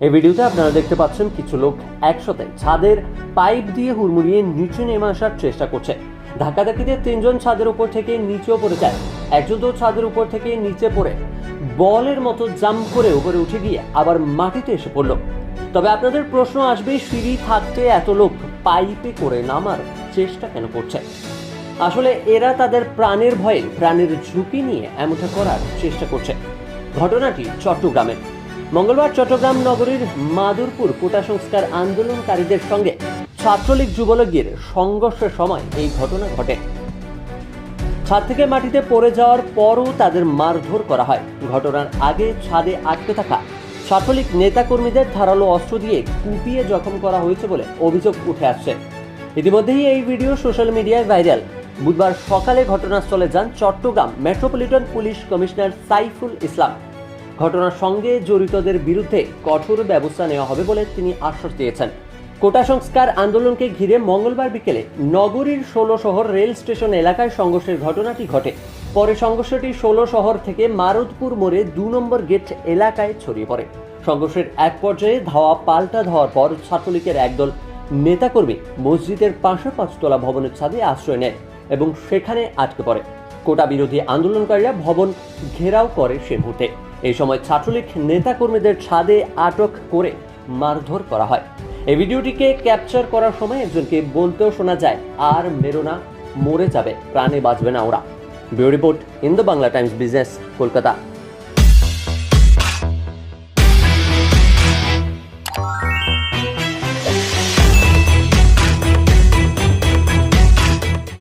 এই ভিডিওতে আপনারা দেখতে পাচ্ছেন কিছু লোক একসাথে ছাদের পাইপ দিয়ে হুড়মুড়িয়ে নিচে নেমে আসার চেষ্টা করছে। ধাক্কাধাক্কিতে তিনজন ছাদের উপর থেকে নিচেও পড়ে যায়। একজন তো ছাদের উপর থেকে নিচে পড়ে বলের মতো জাম্প করে উপরে উঠে গিয়ে আবার মাটিতে এসে পড়ল। তবে আপনাদের প্রশ্ন আসবে, সিঁড়ি থাকতে এত লোক পাইপে করে নামার চেষ্টা কেন করছে? আসলে এরা তাদের প্রাণের ভয়ে প্রাণের ঝুঁকি নিয়ে এমনটা করার চেষ্টা করছে। ঘটনাটি চট্টগ্রামের মঙ্গলবার চট্টগ্রাম নগরীর মাদুরপুর কোটা সংস্কার আন্দোলনকারীদের সঙ্গে ছাত্রলীগ যুবলীগের সংঘর্ষের সময় এই ঘটনা ঘটে। ছাদ থেকে মাটিতে পড়ে যাওয়ার পরও তাদের মারধর করা হয়। ঘটনার আগে ছাদে আটকে থাকা ছাত্রলীগ নেতাকর্মীদের ধারালো অস্ত্র দিয়ে কুপিয়ে জখম করা হয়েছে বলে অভিযোগ উঠে আসছে। ইতিমধ্যেই এই ভিডিও সোশ্যাল মিডিয়ায় ভাইরাল। বুধবার সকালে ঘটনাস্থলে যান Chattogram metropolitan police commissioner Saiful Islam. ঘটনার সঙ্গে জড়িতদের বিরুদ্ধে কঠোর ব্যবস্থা নেওয়া হবে বলে তিনি আশ্বাস দিয়েছেন। কোটা সংস্কার আন্দোলনকে ঘিরে মঙ্গলবার বিকেলে নগরীর ষোলো শহর রেল স্টেশন এলাকায় সংঘর্ষের ঘটনাটি ঘটে। পরে সংঘর্ষটি ষোলো শহর থেকে মারুদপুর মোড়ে দু নম্বর গেট এলাকায় ছড়িয়ে পড়ে। সংঘর্ষের এক পর্যায়ে ধাওয়া পাল্টা ধাওয়ার পর ছাত্রলীগের একদল নেতাকর্মী মসজিদের পাশে পাঁচতলা ভবনের ছাদে আশ্রয় নেয় এবং সেখানে আটকে পড়ে। কোটা বিরোধী আন্দোলনকারীরা ভবন ঘেরাও করে সে মুহূর্তে। এই সময় ছাত্রলীগ নেতাকর্মীদের ছাদে আটক করে মারধর করা হয়। এই ভিডিওটিকে ক্যাপচার করার সময় একজনকে বলতেও শোনা যায়, আর মেরো না, মরে যাবে, প্রাণে বাঁচবে না ওরা। Bureau report Indo Bangla Times business, Kolkata.